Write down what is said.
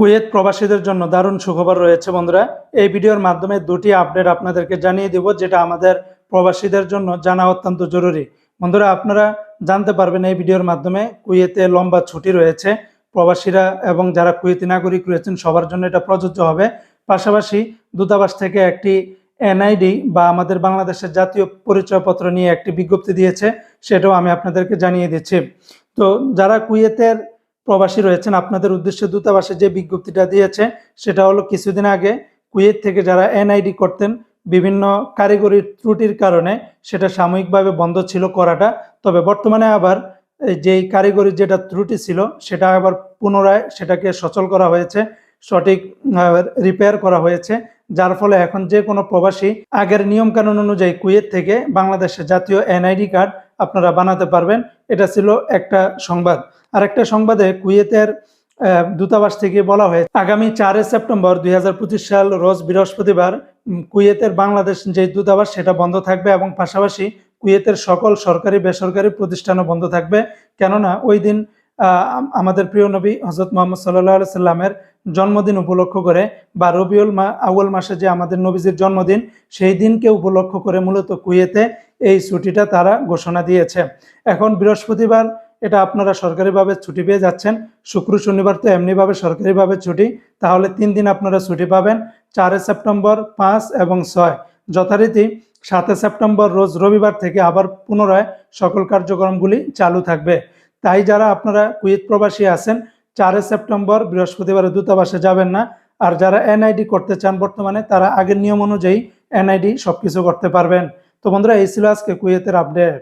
Kuwait প্রবাসীদের জন্য দারুণ সুখবর রয়েছে বন্ধুরা। এই ভিডিওর মাধ্যমে দুটি আপডেট আপনাদেরকে জানিয়ে দিব, যেটা আমাদের প্রবাসীদের জন্য জানা অত্যন্ত জরুরি। বন্ধুরা, আপনারা জানতে পারবেন এই ভিডিওর মাধ্যমে কুয়েতে লম্বা ছুটি রয়েছে। প্রবাসীরা এবং যারা কুয়েতি নাগরিক রয়েছেন, সবার জন্য এটা প্রযোজ্য হবে। পাশাপাশি দূতাবাস থেকে একটি এনআইডি বা আমাদের বাংলাদেশের জাতীয় পরিচয়পত্র নিয়ে একটি বিজ্ঞপ্তি দিয়েছে, সেটাও আমি আপনাদেরকে জানিয়ে দিচ্ছি। তো যারা কুয়েতের প্রবাসী রয়েছেন। আপনাদের উদ্দেশ্যে দূতাবাসে যে বিজ্ঞপ্তিটা দিয়েছে, সেটা হলো কিছুদিন আগে কুয়েত থেকে যারা এনআইডি করতেন, বিভিন্ন কারিগরি ত্রুটির কারণে সেটা সাময়িকভাবে বন্ধ ছিল করাটা। তবে বর্তমানে আবার যেই কারিগরি যেটা ত্রুটি ছিল, সেটা আবার পুনরায় সেটাকে সচল করা হয়েছে, সঠিক রিপেয়ার করা হয়েছে। যার ফলে এখন যে কোনো প্রবাসী আগের নিয়মকানুন অনুযায়ী কুয়েত থেকে বাংলাদেশের জাতীয় এনআইডি কার্ড আপনারা বানাতে পারবেন। এটা ছিল একটা সংবাদ। আর একটা সংবাদে কুয়েতের দূতাবাস থেকে বলা হয়েছে, আগামী চারে সেপ্টেম্বর দুই হাজার পঁচিশ সাল রোজ বৃহস্পতিবার কুয়েতের বাংলাদেশ যে দূতাবাস, সেটা বন্ধ থাকবে এবং পাশাপাশি কুয়েতের সকল সরকারি, বেসরকারি প্রতিষ্ঠানও বন্ধ থাকবে। কেননা ওই দিন আমাদের প্রিয় নবী হজরত মোহাম্মদ সাল্লাহ সাল্লামের জন্মদিন উপলক্ষ করে বা রবিউল মা আউয়াল মাসে যে আমাদের নবীজির জন্মদিন, সেই দিনকে উপলক্ষ করে মূলত কুয়েতে এই ছুটিটা তারা ঘোষণা দিয়েছে। এখন বৃহস্পতিবার এটা আপনারা সরকারিভাবে ছুটি পেয়ে যাচ্ছেন। শুক্র, শনিবার তো এমনিভাবে সরকারিভাবে ছুটি। তাহলে তিন দিন আপনারা ছুটি পাবেন, চারে সেপ্টেম্বর, পাঁচ এবং ছয়। যথারীতি সাতে সেপ্টেম্বর রোজ রবিবার থেকে আবার পুনরায় সকল কার্যক্রমগুলি চালু থাকবে। তাই যারা আপনারা কুয়েত প্রবাসী আছেন চারে সেপ্টেম্বর বৃহস্পতিবার দূতাবাসে যাবেন না। আর যারা এনআইডি করতে চান বর্তমানে, তারা আগের নিয়ম অনুযায়ী এনআইডি সবকিছু করতে পারবেন। তো বন্ধুরা, এই ছিল আজকে কুয়েতের আপডেট।